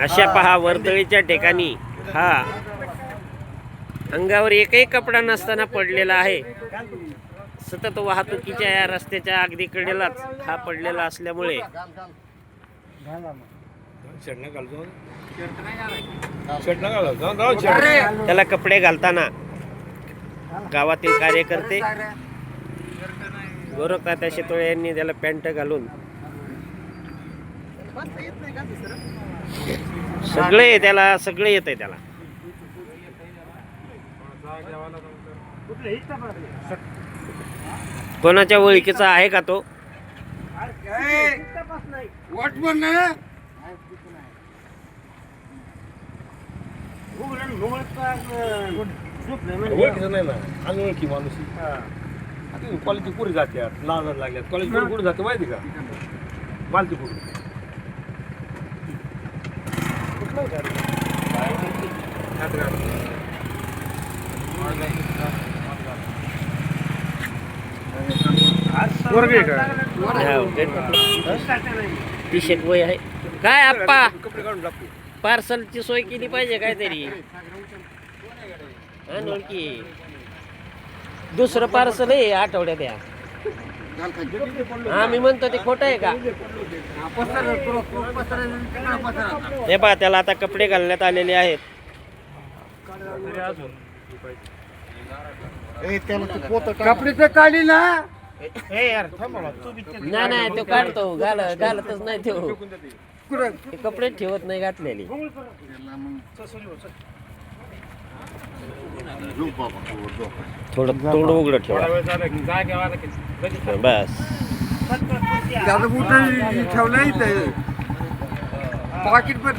अशा पहा वर्दळीच्या ठिकाणी. हा. अंगावर एकही कपडा नसताना पडलेला आहे. सतत वाहतुकीच्या या रस्त्याच्या अगदी कडेलाच हा पडलेला असल्यामुळे. त्याला कपडे घालताना गावातील कार्यकर्ते. गोरखनाथ शेतोळे यांनी त्याला पॅन्ट घालून. सगळे त्याला सगळे येत आहे त्याला. कोणाच्या ओळखीचा आहे का तो? वॉटमन ओळखीचं नाही ना अनोळखी माणूस आता कॉलेजची पुरी जाते लहान लागल्यात कॉलेज पुढे कुठे जाते माहिती का मालती पुढे वर्ग आहे का टी शर्ट वय आहे काय आप्पा कपडे काढून टाकतो पार्सलची सोय केली पाहिजे काहीतरी. अनोळखी दुसरं पार्सल आहे आठवड्यात या हा मी म्हणतो ते खोटं आहे का? हे पहा त्याला आता कपडे घालण्यात आलेले आहेत. कपडे काढली ना. नाही नाही तो काढतो. घाल घालतच नाही तो. ते कपडे ठेवत नाही घातलेले. थोडं तोंड उघडं ठेवा. बस. त्याला कुठं ठेवलं पाकिट पण